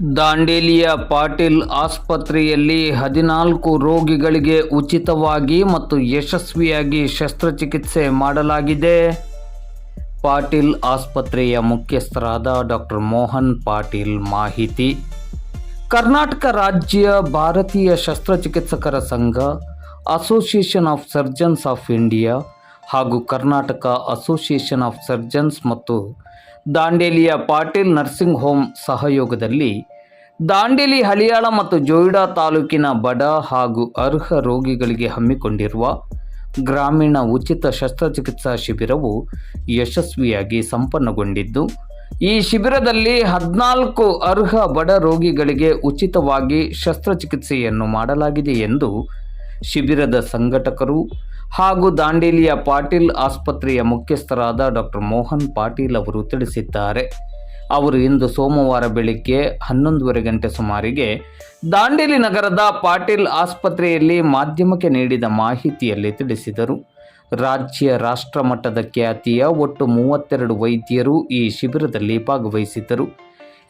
ದಾಂಡೇಲಿಯ ಪಾಟೀಲ್ ಆಸ್ಪತ್ರೆಯಲ್ಲಿ ಹದಿನಾಲ್ಕು ರೋಗಿಗಳಿಗೆ ಉಚಿತವಾಗಿ ಮತ್ತು ಯಶಸ್ವಿಯಾಗಿ ಶಸ್ತ್ರಚಿಕಿತ್ಸೆ ಮಾಡಲಾಗಿದೆ. ಪಾಟೀಲ್ ಆಸ್ಪತ್ರೆಯ ಮುಖ್ಯಸ್ಥರಾದ ಡಾಕ್ಟರ್ ಮೋಹನ್ ಪಾಟೀಲ್ ಮಾಹಿತಿ. ಕರ್ನಾಟಕ ರಾಜ್ಯ ಭಾರತೀಯ ಶಸ್ತ್ರಚಿಕಿತ್ಸಕರ ಸಂಘ association of surgeons of India ಹಾಗೂ ಕರ್ನಾಟಕ ಅಸೋಸಿಯೇಷನ್ ಆಫ್ ಸರ್ಜನ್ಸ್ ಮತ್ತು ದಾಂಡೇಲಿಯ ಪಾಟೀಲ್ ನರ್ಸಿಂಗ್ ಹೋಮ್ ಸಹಯೋಗದಲ್ಲಿ ದಾಂಡೇಲಿ, ಹಳಿಯಾಳ ಮತ್ತು ಜೋಯಿಡಾ ತಾಲೂಕಿನ ಬಡ ಹಾಗೂ ಅರ್ಹ ರೋಗಿಗಳಿಗೆ ಹಮ್ಮಿಕೊಂಡಿರುವ ಗ್ರಾಮೀಣ ಉಚಿತ ಶಸ್ತ್ರಚಿಕಿತ್ಸಾ ಶಿಬಿರವು ಯಶಸ್ವಿಯಾಗಿ ಸಂಪನ್ನಗೊಂಡಿದ್ದು, ಈ ಶಿಬಿರದಲ್ಲಿ ಹದಿನಾಲ್ಕು ಅರ್ಹ ಬಡ ರೋಗಿಗಳಿಗೆ ಉಚಿತವಾಗಿ ಶಸ್ತ್ರಚಿಕಿತ್ಸೆಯನ್ನು ಮಾಡಲಾಗಿದೆ ಎಂದು ಶಿಬಿರದ ಸಂಘಟಕರು ಹಾಗೂ ದಾಂಡೇಲಿಯ ಪಾಟೀಲ್ ಆಸ್ಪತ್ರೆಯ ಮುಖ್ಯಸ್ಥರಾದ ಡಾಕ್ಟರ್ ಮೋಹನ್ ಪಾಟೀಲ್ ಅವರು ತಿಳಿಸಿದ್ದಾರೆ. ಅವರು ಇಂದು ಸೋಮವಾರ ಬೆಳಿಗ್ಗೆ ಹನ್ನೊಂದುವರೆ ಗಂಟೆ ಸುಮಾರಿಗೆ ದಾಂಡೇಲಿ ನಗರದ ಪಾಟೀಲ್ ಆಸ್ಪತ್ರೆಯಲ್ಲಿ ಮಾಧ್ಯಮಕ್ಕೆ ನೀಡಿದ ಮಾಹಿತಿಯಲ್ಲಿ ತಿಳಿಸಿದರು. ರಾಜ್ಯ ರಾಷ್ಟ್ರ ಮಟ್ಟದ ಖ್ಯಾತಿಯ ಒಟ್ಟು ಮೂವತ್ತೆರಡು ವೈದ್ಯರು ಈ ಶಿಬಿರದಲ್ಲಿ ಭಾಗವಹಿಸಿದ್ದರು.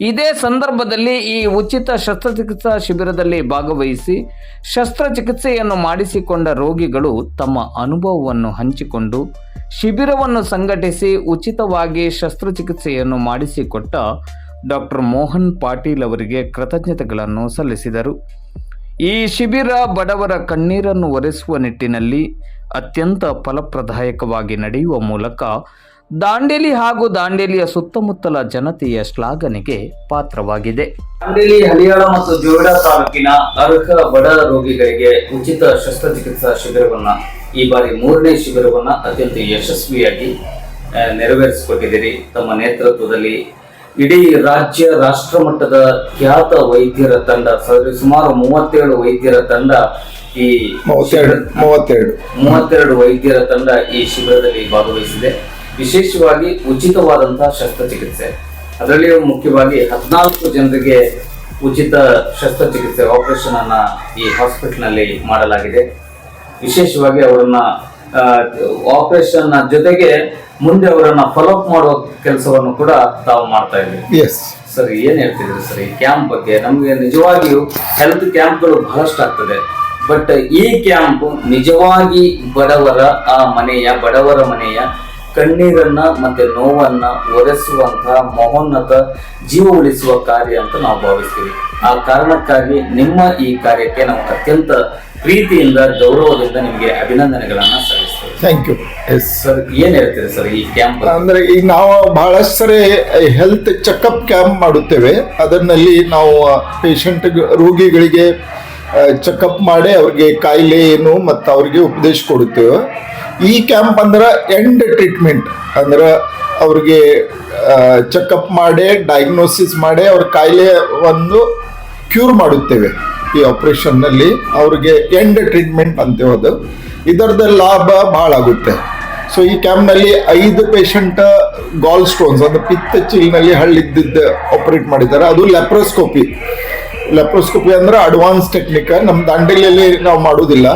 ಇದೇ ಸಂದರ್ಭದಲ್ಲಿ ಈ ಉಚಿತ ಶಸ್ತ್ರಚಿಕಿತ್ಸಾ ಶಿಬಿರದಲ್ಲಿ ಭಾಗವಹಿಸಿ ಶಸ್ತ್ರಚಿಕಿತ್ಸೆಯನ್ನು ಮಾಡಿಸಿಕೊಂಡ ರೋಗಿಗಳು ತಮ್ಮ ಅನುಭವವನ್ನು ಹಂಚಿಕೊಂಡು ಶಿಬಿರವನ್ನು ಸಂಘಟಿಸಿ ಉಚಿತವಾಗಿ ಶಸ್ತ್ರಚಿಕಿತ್ಸೆಯನ್ನು ಮಾಡಿಸಿಕೊಟ್ಟ ಡಾಕ್ಟರ್ ಮೋಹನ್ ಪಾಟೀಲ್ ಅವರಿಗೆ ಕೃತಜ್ಞತೆಗಳನ್ನು ಸಲ್ಲಿಸಿದರು. ಈ ಶಿಬಿರ ಬಡವರ ಕಣ್ಣೀರನ್ನು ಒರೆಸುವ ನಿಟ್ಟಿನಲ್ಲಿ ಅತ್ಯಂತ ಫಲಪ್ರದಾಯಕವಾಗಿ ನಡೆಯುವ ಮೂಲಕ ದಾಂಡೇಲಿ ಹಾಗೂ ದಾಂಡೇಲಿಯ ಸುತ್ತಮುತ್ತಲ ಜನತೆಯ ಶ್ಲಾಘನೆಗೆ ಪಾತ್ರವಾಗಿದೆ. ದಾಂಡೇಲಿ ಹಳಿಯಾಳ ಮತ್ತು ಜೋಯಿಡಾ ತಾಲೂಕಿನ ಅರ್ಹ ಬಡ ರೋಗಿಗಳಿಗೆ ಉಚಿತ ಶಸ್ತ್ರಚಿಕಿತ್ಸಾ ಶಿಬಿರವನ್ನ ಈ ಬಾರಿ ಮೂರನೇ ಶಿಬಿರವನ್ನ ಅತ್ಯಂತ ಯಶಸ್ವಿಯಾಗಿ ನೆರವೇರಿಸಿಕೊಟ್ಟಿದ್ದೀರಿ. ತಮ್ಮ ನೇತೃತ್ವದಲ್ಲಿ ಇಡೀ ರಾಜ್ಯ ರಾಷ್ಟ್ರ ಮಟ್ಟದ ಖ್ಯಾತ ವೈದ್ಯರ ತಂಡ ಸುಮಾರು ಮೂವತ್ತೇಳು ವೈದ್ಯರ ತಂಡ ಈ ಮೂವತ್ತೆರಡು ಮೂವತ್ತೆರಡು ವೈದ್ಯರ ತಂಡ ಈ ಶಿಬಿರದಲ್ಲಿ ಭಾಗವಹಿಸಿದೆ. ವಿಶೇಷವಾಗಿ ಉಚಿತವಾದಂತಹ ಶಸ್ತ್ರಚಿಕಿತ್ಸೆ. ಅದರಲ್ಲಿಯೂ ಮುಖ್ಯವಾಗಿ ಹದಿನಾಲ್ಕು ಜನರಿಗೆ ಉಚಿತ ಶಸ್ತ್ರಚಿಕಿತ್ಸೆ ಆಪರೇಷನ್ ಅನ್ನ ಈ ಹಾಸ್ಪಿಟಲ್ನಲ್ಲಿ ಮಾಡಲಾಗಿದೆ. ವಿಶೇಷವಾಗಿ ಅವರನ್ನ ಆಪರೇಷನ್ ಜೊತೆಗೆ ಮುಂದೆ ಅವರನ್ನ ಫಾಲೋಅಪ್ ಮಾಡುವ ಕೆಲಸವನ್ನು ಕೂಡ ತಾವು ಮಾಡ್ತಾ ಇದ್ದೀವಿ. ಎಸ್ ಸರ್ ಏನ್ ಹೇಳ್ತಿದ್ರಿ ಸರ್ ಈ ಕ್ಯಾಂಪ್ ಬಗ್ಗೆ? ನಮ್ಗೆ ನಿಜವಾಗಿಯೂ ಹೆಲ್ತ್ ಕ್ಯಾಂಪ್ಗಳು ಬಹಳಷ್ಟು ಆಗ್ತದೆ. ಬಟ್ ಈ ಕ್ಯಾಂಪ್ ನಿಜವಾಗಿ ಬಡವರ ಆ ಮನೆಯ ಬಡವರ ಮನೆಯ ಕಣ್ಣೀರನ್ನ ಮತ್ತೆ ನೋವನ್ನ ಒರೆಸುವಂತಹ ಮಹೋನ್ನತ ಜೀವ ಉಳಿಸುವ ಕಾರ್ಯ ಅಂತ ನಾವು ಭಾವಿಸ್ತೀವಿ. ಆ ಕಾರಣಕ್ಕಾಗಿ ನಿಮ್ಮ ಈ ಕಾರ್ಯಕ್ಕೆ ನಾವು ಅತ್ಯಂತ ಪ್ರೀತಿಯಿಂದ ಗೌರವದಿಂದ ನಿಮಗೆ ಅಭಿನಂದನೆಗಳನ್ನ ಸಲ್ಲಿಸ್ತೀವಿ. ಥ್ಯಾಂಕ್ ಯು ಎಸ್ ಸರ್ ಏನ್ ಹೇಳ್ತೀರಿ ಸರ್ ಈ ಕ್ಯಾಂಪ್ ಅಂದ್ರೆ ಈಗ ನಾವು ಬಹಳಷ್ಟು ಸರಿ ಹೆಲ್ತ್ ಚೆಕಪ್ ಕ್ಯಾಂಪ್ ಮಾಡುತ್ತೇವೆ. ಅದರಲ್ಲಿ ನಾವು ಪೇಷಂಟ್ ರೋಗಿಗಳಿಗೆ ಚೆಕಪ್ ಮಾಡಿ ಅವ್ರಿಗೆ ಕಾಯಿಲೆ ಏನು ಮತ್ತು ಅವ್ರಿಗೆ ಉಪದೇಶ ಕೊಡುತ್ತೇವೆ. ಈ ಕ್ಯಾಂಪ್ ಅಂದ್ರೆ ಎಂಡ್ ಟ್ರೀಟ್ಮೆಂಟ್ ಅಂದ್ರೆ ಅವ್ರಿಗೆ ಚೆಕಪ್ ಮಾಡಿ ಡಯಾಗ್ನೋಸಿಸ್ ಮಾಡಿ ಅವ್ರ ಕಾಯಿಲೆ ಒಂದು ಕ್ಯೂರ್ ಮಾಡುತ್ತೇವೆ. ಈ ಆಪರೇಷನ್ನಲ್ಲಿ ಅವ್ರಿಗೆ ಎಂಡ್ ಟ್ರೀಟ್ಮೆಂಟ್ ಅಂತೇವೆ ಅದು. ಇದರದ ಲಾಭ ಭಾಳ ಆಗುತ್ತೆ ಸೊ ಈ ಕ್ಯಾಂಪ್ನಲ್ಲಿ ಐದು ಪೇಷಂಟ್ ಗಾಲ್ ಸ್ಟೋನ್ಸ್ ಅಂದ್ರೆ ಪಿತ್ತ ಚೀಲ್ನಲ್ಲಿ ಹಳ್ಳಿದ್ದಿದ್ದು ಆಪರೇಟ್ ಮಾಡಿದ್ದಾರೆ. ಅದು ಲೆಪ್ರೋಸ್ಕೋಪಿ ಲೆಪ್ರೋಸ್ಕೋಪಿ ಅಂದ್ರೆ ಅಡ್ವಾನ್ಸ್ ಟೆಕ್ನಿಕ್ ನಮ್ಮ ದಾಂಡೇಲಿಯಲ್ಲಿ ನಾವು ಮಾಡೋದಿಲ್ಲ.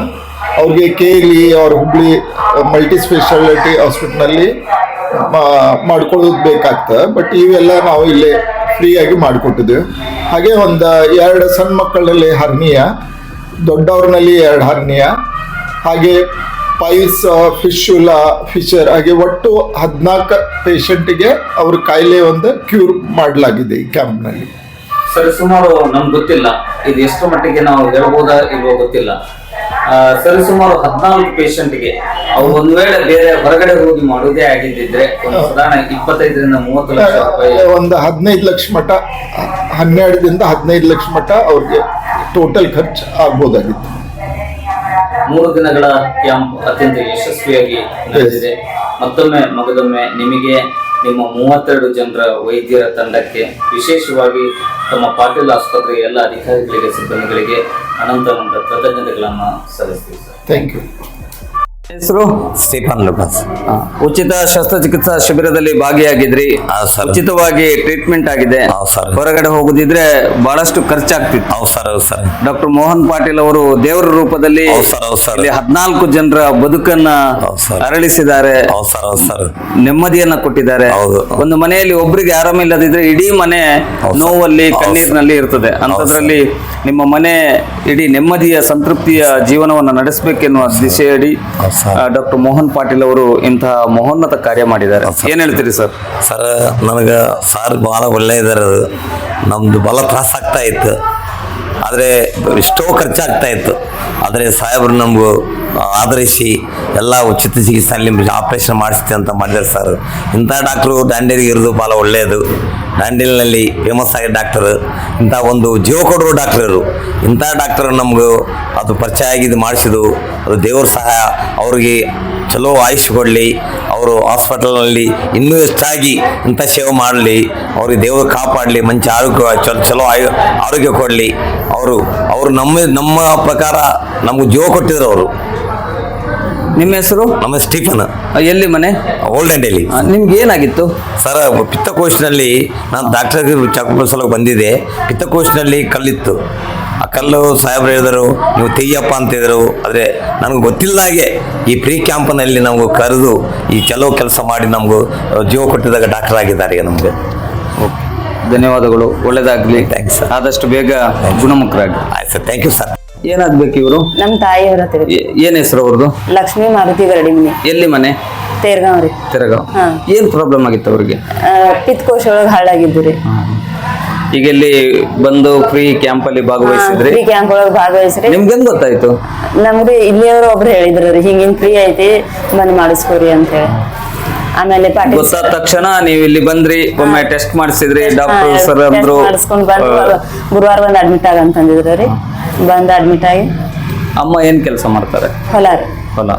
ಅವ್ರಿಗೆ ಕೇಲಿ ಅವ್ರ ಹುಬ್ಳಿ ಮಲ್ಟಿ ಸ್ಪೆಷಾಲಿಟಿ ಹಾಸ್ಪಿಟ್ಲಲ್ಲಿ ಮಾಡ್ಕೊಳ್ಳೋದು ಬೇಕಾಗ್ತದೆ ಬಟ್ ಇವೆಲ್ಲ ನಾವು ಇಲ್ಲಿ ಫ್ರೀಯಾಗಿ ಮಾಡಿಕೊಟ್ಟಿದ್ದೇವೆ. ಹಾಗೆ ಒಂದು ಎರಡು ಸಣ್ಣ ಮಕ್ಕಳಲ್ಲಿ ಹರ್ನಿಯ, ದೊಡ್ಡವ್ರನಲ್ಲಿ ಎರಡು ಹರ್ನಿಯ, ಹಾಗೆ ಪೈಲ್ಸ್ ಫಿಶುಲ, ಫಿಶರ್, ಹಾಗೆ ಒಟ್ಟು ಹದಿನಾಲ್ಕು ಪೇಷಂಟಿಗೆ ಅವ್ರ ಕಾಯಿಲೆ ಒಂದು ಕ್ಯೂರ್ ಮಾಡಲಾಗಿದೆ ಈ ಕ್ಯಾಂಪ್ನಲ್ಲಿ. ಸರಿ, ಸುಮಾರು ನಮ್ಗೆ ಗೊತ್ತಿಲ್ಲ. ಇದು ಎಷ್ಟು ಮಟ್ಟಿಗೆ ನಾವು ಹೇಳ್ಬೋದಾ ಇಲ್ವೋ ಗೊತ್ತಿಲ್ಲ. ಆ, ಸರಿ ಸುಮಾರು ಹದಿನಾಲ್ಕು ಪೇಷಂಟ್ಗೆ ಅವ್ರು ಒಂದ್ ವೇಳೆ ಬೇರೆ ಹೊರಗಡೆ ಹೋಗಿ ಮಾಡೋದೇ ಆಗಿದ್ದಿದ್ರೆ ಒಂದು ಸಾಧಾರಣ ಇಪ್ಪತ್ತೈದರಿಂದ ಮೂವತ್ತು ಲಕ್ಷ ರೂಪಾಯಿ ಒಂದು ಹದಿನೈದು ಲಕ್ಷ ಮಟ್ಟ ಹನ್ನೆರಡರಿಂದ ಹದಿನೈದು ಲಕ್ಷ ಮಟ್ಟ ಅವ್ರಿಗೆ ಟೋಟಲ್ ಖರ್ಚು ಆಗ್ಬೋದಾಗಿತ್ತು. ಮೂರು ದಿನಗಳ ಕ್ಯಾಂಪ್ ಅತ್ಯಂತ ಯಶಸ್ವಿಯಾಗಿ ನಡೆದಿದೆ. ಮತ್ತೊಮ್ಮೆ ಮಗದೊಮ್ಮೆ ನಿಮಗೆ ನಿಮ್ಮ ಮೂವತ್ತೆರಡು ಜನರ ವೈದ್ಯರ ತಂಡಕ್ಕೆ ವಿಶೇಷವಾಗಿ ತಮ್ಮ ಪಾಟೀಲ್ ಆಸ್ಪತ್ರೆಯ ಎಲ್ಲ ಅಧಿಕಾರಿಗಳಿಗೆ, ಸಿಬ್ಬಂದಿಗಳಿಗೆ ಅನಂತ ಕೃತಜ್ಞತೆಗಳನ್ನು ಸಲ್ಲಿಸ್ತೀವಿ ಸರ್. ಥ್ಯಾಂಕ್ ಯು ಹೆಸರು? ಸ್ಟೀಫನ್ ಲುಕಾಸ್ ಉಚಿತ ಶಸ್ತ್ರಚಿಕಿತ್ಸಾ ಶಿಬಿರದಲ್ಲಿ ಭಾಗಿಯಾಗಿದ್ರಿ. ಉಚಿತವಾಗಿ ಟ್ರೀಟ್ಮೆಂಟ್ ಆಗಿದೆ. ಹೊರಗಡೆ ಹೋಗುದಿದ್ರೆ ಬಹಳಷ್ಟು ಖರ್ಚಾಗ್ತಿತ್ತು. ಡಾಕ್ಟರ್ ಮೋಹನ್ ಪಾಟೀಲ್ ಅವರು ದೇವರ ರೂಪದಲ್ಲಿ ಹದಿನಾಲ್ಕು ಜನರ ಬದುಕನ್ನ ಅರಳಿಸಿದ್ದಾರೆ. ನೆಮ್ಮದಿಯನ್ನ ಕೊಟ್ಟಿದ್ದಾರೆ. ಒಂದು ಮನೆಯಲ್ಲಿ ಒಬ್ರಿಗೆ ಆರಾಮಿಲ್ಲದಿದ್ರೆ ಇಡೀ ಮನೆ ನೋವಲ್ಲಿ ಕಣ್ಣೀರ್ನಲ್ಲಿ ಇರ್ತದೆ. ಅಂತದ್ರಲ್ಲಿ ನಿಮ್ಮ ಮನೆ ಇಡೀ ನೆಮ್ಮದಿಯ ಸಂತೃಪ್ತಿಯ ಜೀವನವನ್ನು ನಡೆಸಬೇಕೆನ್ನುವ ದಿಶೆಯಡಿ ಸರ್. ಡಾಕ್ಟರ್ ಮೋಹನ್ ಪಾಟೀಲ್ ಅವರು ಇಂತಹ ಮಹೋನ್ನತ ಕಾರ್ಯ ಮಾಡಿದ್ದಾರೆ. ಏನ್ ಹೇಳ್ತೀರಿ ಸರ್? ಸರ್ ನನಗೆ ಸಾರ್ ಬಹಳ ಒಳ್ಳೆ ಇದ್ದಾರೆ ಅದು. ನಮ್ಮದು ಭಾಳ ತ್ರಾಸ ಆಗ್ತಾ ಇತ್ತು. ಆದರೆ ಎಷ್ಟೋ ಖರ್ಚಾಗ್ತಾ ಇತ್ತು. ಆದರೆ ಸಾಹೇಬ್ರು ನಮಗೂ ಆಧರಿಸಿ ಎಲ್ಲ ಉಚಿತ ಚಿಕಿತ್ಸೆಯಲ್ಲಿ ಆಪರೇಷನ್ ಮಾಡಿಸ್ತೀವಿ ಅಂತ ಮಾಡಿದ್ದಾರೆ ಸರ್. ಇಂಥ ಡಾಕ್ಟ್ರು ದಾಂಡೇಲಿಗೆ ಇರೋದು ಭಾಳ ಒಳ್ಳೆಯದು. ದಾಂಡೇಲಿನಲ್ಲಿ ಫೇಮಸ್ ಆಗಿದ್ದ ಡಾಕ್ಟರ್. ಇಂಥ ಒಂದು ಜೀವ ಕೊಡೋ ಡಾಕ್ಟರ್ ಇಂಥ ಡಾಕ್ಟರ್ ನಮಗೂ ಅದು ಪರಿಚಯ ಆಗಿದ್ದು ಮಾಡಿಸಿದ್ದು ಅದು ದೇವ್ರ ಸಹಾಯ ಅವ್ರಿಗೆ ಚಲೋ ಆಯುಷ್ ಕೊಡಲಿ ಅವರು ಹಾಸ್ಪಿಟಲ್ನಲ್ಲಿ ಇನ್ನೂ ಹೆಚ್ಚಾಗಿ ಇಂಥ ಸೇವೆ ಮಾಡಲಿ ಅವ್ರಿಗೆ ದೇವರು ಕಾಪಾಡಲಿ ಮಂచి ಆರೋಗ್ಯ ಚಲೋ ಚಲೋ ಆಯು ಆರೋಗ್ಯ ಕೊಡಲಿ. ಅವರು ಅವರು ನಮ್ಮ ನಮ್ಮ ಪ್ರಕಾರ ನಮಗೆ ಜೀವ ಕೊಟ್ಟಿದ್ರು ಅವರು. ನಿಮ್ಮ ಹೆಸರು? ನಮ್ಮ ಸ್ಟೀಫನ್. ಎಲ್ಲಿ ಮನೆ? ಓಲ್ಡ್ ಡೇಲಿ ಆ, ನಿಮ್ಗೆ ಏನಾಗಿತ್ತು? ಸರ್ ಪಿತ್ತಕೋಶನಲ್ಲಿ ನಾನು ಡಾಕ್ಟರ್ ಚೆಕ್ ಸಲಕ್ಕೆ ಬಂದಿದ್ದೆ. ಪಿತ್ತಕೋಶನಲ್ಲಿ ಕಲ್ಲಿತ್ತು. ಆ ಕಲ್ಲು ಸಾಹೇಬ್ರು ಹೇಳಿದರು ನೀವು ತೆಯ್ಯಪ್ಪ ಅಂತ ಹೇಳಿದರು ಆದರೆ ನನಗೆ ಗೊತ್ತಿಲ್ಲದಾಗೆ ಈ ಪ್ರೀ ಕ್ಯಾಂಪ್ನಲ್ಲಿ ನಮಗೆ ಕರೆದು ಈ ಕೆಲವು ಕೆಲಸ ಮಾಡಿ ನಮಗೂ ಜೀವ ಕೊಟ್ಟಿದಾಗ ಡಾಕ್ಟರ್ ಆಗಿದ್ದಾರೆ ನಮಗೆ. ಧನ್ಯವಾದಗಳು. ಒಳ್ಳೇದಾಗಲಿ. ಥ್ಯಾಂಕ್ಸ್. ಆದಷ್ಟು ಬೇಗ ಗುಣಮುಖರಾಗಿ. ಆಯ್ತು ಸರ್ ಥ್ಯಾಂಕ್ ಯು ಸರ್ ಏನಾಗ್ಬೇಕು ಇವರು? ನಮ್ಮ ತಾಯಿಯವರ ಹತ್ರ ಏನ್ ಹೆಸರು ಅವ್ರದ್ದು ಲಕ್ಷ್ಮೀ ಮಾರುತಿ ಗರಡಿಮನಿ ಎಲ್ಲಿ ಮನೆ? ತೇರ್ಗಾಂವ್. ರೀ ಹಾ. ಏನ್ ಪ್ರಾಬ್ಲಮ್ ಆಗಿತ್ತು ಅವ್ರಿಗೆ? ಪಿತ್ಕೋಶ ಒಳಗೆ ಹಾಳಾಗಿದ್ದು ರೀ. ಈಗ ಇಲ್ಲಿ ಬಂದು ಫ್ರೀ ಕ್ಯಾಂಪ್ ಅಲ್ಲಿ ಭಾಗವಹಿಸಿದ್ರಿ? ಫ್ರೀ ಕ್ಯಾಂಪ್ ಒಳಗೆ ಭಾಗವಹಿಸಿದ್ರಿ. ನಿಮ್ಗೆ ಹೆಂಗ್ ಗೊತ್ತಾಯ್ತು? ನಮ್ಗೆ ಇಲ್ಲಿಯವರು ಒಬ್ರು ಹೇಳಿದ್ರು ರೀ ಹಿಂಗಿನ್ ಫ್ರೀ ಐತಿ ಬಂದ್ ಮಾಡಿಸ್ಕೋರಿ ಅಂತ ಹೇಳಿ. ಆಮೇಲೆ ಗೊತ್ತಾದ ತಕ್ಷಣ ನೀವು ಇಲ್ಲಿ ಬಂದ್ರಿ ಒಮ್ಮೆ ಟೆಸ್ಟ್ ಮಾಡಿಸಿದ್ರಿ ಡಾಕ್ಟರ್ ಸರ್ ಅಂದ್ರು. ಮಾಡಿಸ್ಕೊಂಡ್ ಬಂದು ಗುರುವಾರ ಬಂದು ಅಡ್ಮಿಟ್ ಆಗಂತಂದಿದ್ರು ರೀ. ಬಂದು ಅಡ್ಮಿಟ್ ಆಗಿ ಅಮ್ಮ ಏನ್ ಕೆಲಸ ಮಾಡ್ತಾರೆ? ಹೊಲ ರೀ ಹೊಲ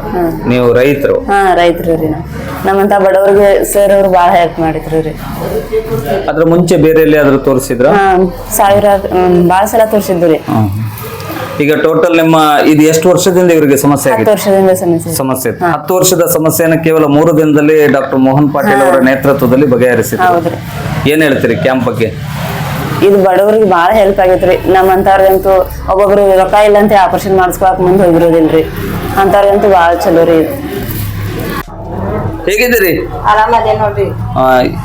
ನೀವು ರೈತರು. ಹಾ ರೈತರು ರೀ ನಾವು. ನಮ್ಮಂತ ಬಡವ್ರಿಗೆ ಸರ್ ಅವ್ರು ಭಾಳ ಹೆಲ್ಪ್ ಮಾಡಿದ್ರು ರೀ. ಅದ್ರ ಮುಂಚೆ ಬೇರೆ ಎಲ್ಲಿಯಾದ್ರೂ ತೋರಿಸಿದ್ರ? ಹಾ ಸಾವಿರ ಭಾಳ ಸಲ ತೋರಿಸಿದ್ದು ರೀ. ಈಗ ಟೋಟಲ್ ನಿಮ್ಮ ಇದು ಎಷ್ಟು ವರ್ಷದಿಂದ ಇವರಿಗೆ ಸಮಸ್ಯೆ ಹತ್ತು ಆಗಿದೆ? ವರ್ಷದಿಂದ ಸಮಸ್ಯೆ ಸಮಸ್ಯೆ ಇತ್ತು. ಹತ್ತು ವರ್ಷದ ಸಮಸ್ಯೆಯನ್ನು ಕೇವಲ ಮೂರು ದಿನದಲ್ಲಿ ಡಾಕ್ಟರ್ ಮೋಹನ್ ಪಾಟೀಲ್ ಅವರ ನೇತೃತ್ವದಲ್ಲಿ ಬಗೆಹರಿಸಿದ್ರು. ಹೌದ್ರಿ ಏನ್ ಹೇಳ್ತೀರಿ ಕ್ಯಾಂಪ್ ಬಗ್ಗೆ? ಇದು ಬಡವರಿಗೆ ಭಾಳ ಹೆಲ್ಪ್ ಆಗೈತ್ರಿ. ನಮ್ಮಂತವ್ರಿಗಂತೂ ಒಬ್ಬೊಬ್ರು ರೊಕ್ಕ ಇಲ್ಲ ಅಂತ ಆಪರೇಷನ್ ಮಾಡಿಸ್ಕೊಳಕ್ ಮುಂದೆ ಹೋಗಿರೋದಿಲ್ರಿ. ಅಂತವ್ರಿಗಂತೂ ಭಾಳ ಚಲೋ ರೀ ಇದು. ಹೇಗಿದ್ದೀರಿ?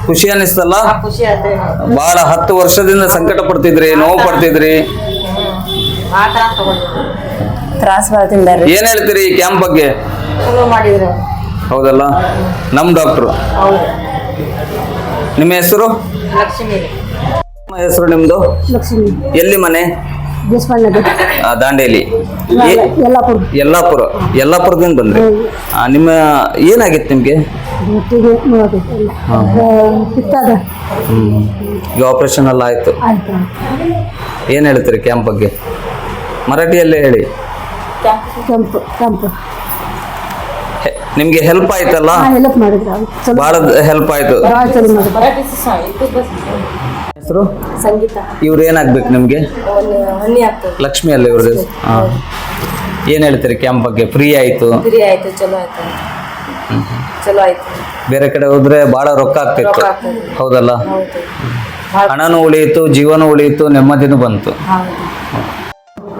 ಖುಷಿ ಅನಿಸ್ತಲ್ಲ ಖುಷಿ ಆಯ್ತು ಬಹಳ ಹತ್ತು ವರ್ಷದಿಂದ ಸಂಕಟ ಪಡ್ತಿದ್ರಿ ನೋವು ಪಡ್ತಿದ್ರಿ? ತ್ರಾಸ ಏನ್ ಹೇಳ್ತೀರಿ ಈ ಕ್ಯಾಂಪ್ ಬಗ್ಗೆ? ಹೌದಲ್ಲ? ನಮ್ ಡಾಕ್ಟ್ರು ನಿಮ್ಮ ಹೆಸರು? ಲಕ್ಷ್ಮೀ ಹೆಸರು ನಿಮ್ದು? ಲಕ್ಷ್ಮಿ. ಎಲ್ಲಿ ಮನೆ? ದೇಶಪಾಂಡೆ ಆ, ದಾಂಡೇಲಿ. ಯಲ್ಲಾಪುರ. ಯಲ್ಲಾಪುರ. ಯಲ್ಲಾಪುರದಿಂದ ಬಂದ್ರಿ? ಆ, ನಿಮ್ಮ ಏನಾಗಿತ್ತು ನಿಮ್ಗೆ? ಪಿತ್ತದ. ಹ್ಮ್. ಈಗ ಆಪರೇಷನ್ ಎಲ್ಲ ಆಯ್ತು. ಆಯ್ತು. ಏನ್ ಹೇಳ್ತೀರಿ ಕ್ಯಾಂಪ್ ಬಗ್ಗೆ? ಮರಾಠಿಯಲ್ಲೇ ಹೇಳಿ. ಕೆಂಪು ಕೆಂಪು. ಹೆ- ನಿಮ್ಗೆ ಹೆಲ್ಪ್ ಆಯ್ತಲ್ಲ? ಹೆಲ್ಪ್ ಮಾಡಿದ್ರು. ಚಲೋ ಬಹಳ ಹೆಲ್ಪ್ ಆಯ್ತು ಭಾಳ ಚಲೋ ಮಾಡಿದ್ರು ಹೆಸರು? ಸಂಗೀತ. ಇವ್ರು ಏನಾಗ್ಬೇಕು ನಿಮಗೆ? ಆಗ್ತದೆ. ಲಕ್ಷ್ಮಿ ಅಲ್ಲ ಇವ್ರದ್ದು? ಹಾಂ. ಏನ್ ಹೇಳ್ತೀರಿ ಕ್ಯಾಂಪ್ ಬಗ್ಗೆ? ಫ್ರೀ ಆಯ್ತು? ಫ್ರೀ ಆಯ್ತು ಚಲೋ ಆಯ್ತು. ಚಲೋ ಆಯ್ತು. ಬೇರೆ ಕಡೆ ಹೋದ್ರೆ ಬಹಳ ರೊಕ್ಕ ಆಗ್ತಿತ್ತು. ರೊಕ್ಕ ಆಗ್ತದೆ. ಹೌದಲ್ಲ? ಹಣನು ಹಣನೂ ಉಳಿಯಿತು ಜೀವನ ಉಳಿಯಿತು ನೆಮ್ಮದಿನೂ ಬಂತು.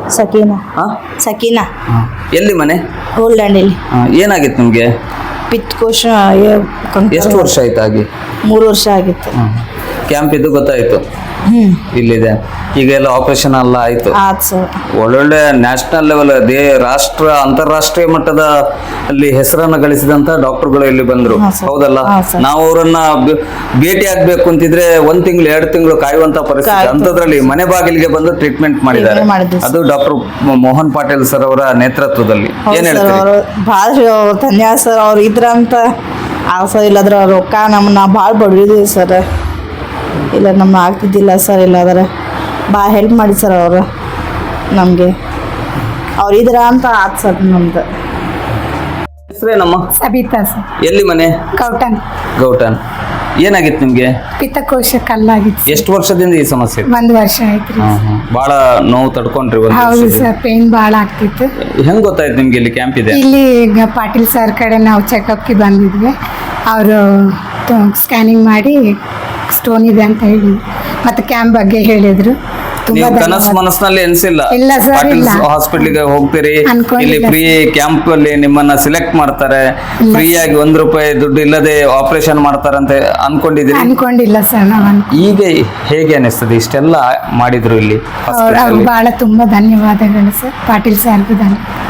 ಸಕೀನಾ. ಹಾ? ಸಕೀನಾ. ಎಲ್ಲಿ ಮನೆ? ಓಲ್ಡ್ ಏನಾಗಿತ್ತು ನಿಮ್ಗೆ? ಪಿತ್ಕೋಶ ಎಷ್ಟು ವರ್ಷ ಆಯ್ತು ಆಗಿ ಮೂರು ವರ್ಷ ಆಗಿತ್ತು. ಕ್ಯಾಂಪ್ ಇದು ಗೊತ್ತಾಯ್ತು. ಇಲ್ಲಿದೆ. ಈಗ ಎಲ್ಲ ಆಪರೇಷನ್ ಎಲ್ಲ ಆಯ್ತು. ಆತ್ ಸರ್. ಒಳ್ಳೊಳ್ಳೆ ನ್ಯಾಷನಲ್ ಲೆವೆಲ್ ದೇ ರಾಷ್ಟ್ರ ಅಂತಾರಾಷ್ಟ್ರೀಯ ಮಟ್ಟದ ಅಲ್ಲಿ ಹೆಸರನ್ನ ಗಳಿಸಿದಂತ ಡಾಕ್ಟರ್ಗಳು ಇಲ್ಲಿ ಬಂದ್ರು. ಹೌದಲ್ಲ? ನಾವು ಅವರನ್ನ ಬೆ- ಭೇಟಿ ಆಗ್ಬೇಕು ಅಂತಿದ್ರೆ ಒಂದ್ ತಿಂಗಳು ಎರಡು ತಿಂಗಳು ಕಾಯುವಂತ ಪರಿಸ್ಥಿತಿ. ಅಂತದ್ರಲ್ಲಿ ಮನೆ ಬಾಗಿಲಿಗೆ ಬಂದು ಟ್ರೀಟ್ಮೆಂಟ್ ಮಾಡಿದ್ದಾರೆ. Treatment ಮಾಡಿದ್ರು, ಅದು ಡಾಕ್ಟರ್ ಮೋಹನ್ ಪಾಟೀಲ್ ಸರ್ ಅವರ ನೇತೃತ್ವದಲ್ಲಿ. ಏನ್ ಸರ್ ಹೇಳ್ತೀರಿ? ಅವರು ಭಾಳ ಧನ್ಯವಾದ ಸರ್. ಅವ್ರು ಸರ್ ಇಲ್ಲದ್ರ ರೊಕ್ಕ ನಮ್ಮನ್ನ ಭಾಳ ಬಡವಿದೀವಿ ಸರ್. ಇಲ್ಲ ನಮ್ಮ ಆಗ್ತಿದ್ದಿಲ್ಲ ಸರ್ ಇಲ್ಲಾದ್ರೆ ಭಾಳ ಹೆಲ್ಪ್ ಮಾಡಿ ಸರ್ ಅವರು. ನಮಗೆ. ಅವ್ರು ಇದ್ರ ಅಂತ ಆತ್ ಸರ್ ನಮ್ದು. ಹೆಸರೇನಮ್ಮ? ಸಬಿತಾ ಸರ್. ಎಲ್ಲಿ ಮನೆ? ಗೌಟನ್. ಗೌಟನ್. ಏನಾಗಿತ್ತು ನಿಮ್ಗೆ? ಪಿತ್ತಕೋಶ ಕಲ್ಲಾಗಿತ್ತು ಎಷ್ಟು ವರ್ಷದಿಂದ ಈ ಸಮಸ್ಯೆ ಒಂದು ವರ್ಷ ಆಯ್ತು ಹಾ, ಹಾ. ಬಹಳ ನೋವು ತಡ್ಕೊಂಡ್ರಿ ಒಂದು ಹೌದು ವರ್ಷದಿಂದ. ಸರ್ ಪೇನ್ ಭಾಳ ಆಗ್ತಿತ್ತು. ಹೆಂಗ್ ಗೊತ್ತಾಯ್ತು ನಿಮ್ಗೆ ಇಲ್ಲಿ ಕ್ಯಾಂಪ್ ಇದೆ? ಇಲ್ಲಿ ಈಗ ಪಾಟೀಲ್ ಸರ್ ಕಡೆ ನಾವು ಚೆಕಪ್ಗೆ ಬಂದಿದ್ವಿ. ಅವರು ಸ್ಕ್ಯಾನಿಂಗ್ ಮಾಡಿ ಸ್ಟೋನ್ ಇದೆ ಅಂತ ಹೇಳಿ. ಮತ್ತೆ ಕ್ಯಾಂಪ್ ಬಗ್ಗೆ ಹೇಳಿದ್ರು. ತುಂಬಾ ನೀವು ಕನಸು ಮನಸ್ಸಿನಲ್ಲಿ ಎನ್ಸಿಲ್ಲ. ಇಲ್ಲ ಸರ್, ಪಾಟೀಲ್ ಇಲ್ಲ. ಹಾಸ್ಪಿಟ್ಲಿಗೆ ಹೋಗ್ತೀರಿ. ಅನ್ಕೊಂಡಿಲ್ಲ ಇಲ್ಲಿ ಫ್ರೀ ಕ್ಯಾಂಪ್ ಅಲ್ಲಿ ನಿಮ್ಮನ್ನ ಸೆಲೆಕ್ಟ್ ಮಾಡ್ತಾರೆ. ಫ್ರೀ ಆಗಿ ಒಂದ್ ರೂಪಾಯಿ ದುಡ್ಡು ಇಲ್ಲದೆ ಆಪರೇಷನ್ ಮಾಡ್ತಾರಂತೆ ಅನ್ಕೊಂಡಿದ್ದೀರಿ? ಅನ್ಕೊಂಡಿಲ್ಲ ಸರ್ ನಾವು ಅನ್ಕೊ ಈಗ ಹೇಗೆ ಅನಿಸ್ತದೆ ಇಷ್ಟೆಲ್ಲ ಮಾಡಿದ್ರು ಇಲ್ಲಿ ಬಹಳ ಅವ್ರು ಅಲ್ಲಿ? ತುಂಬ ಧನ್ಯವಾದಗಳು ಸರ್ ಪಾಟೀಲ್ ಸರ್ಗೂ ಧನ್ಯವಾದ.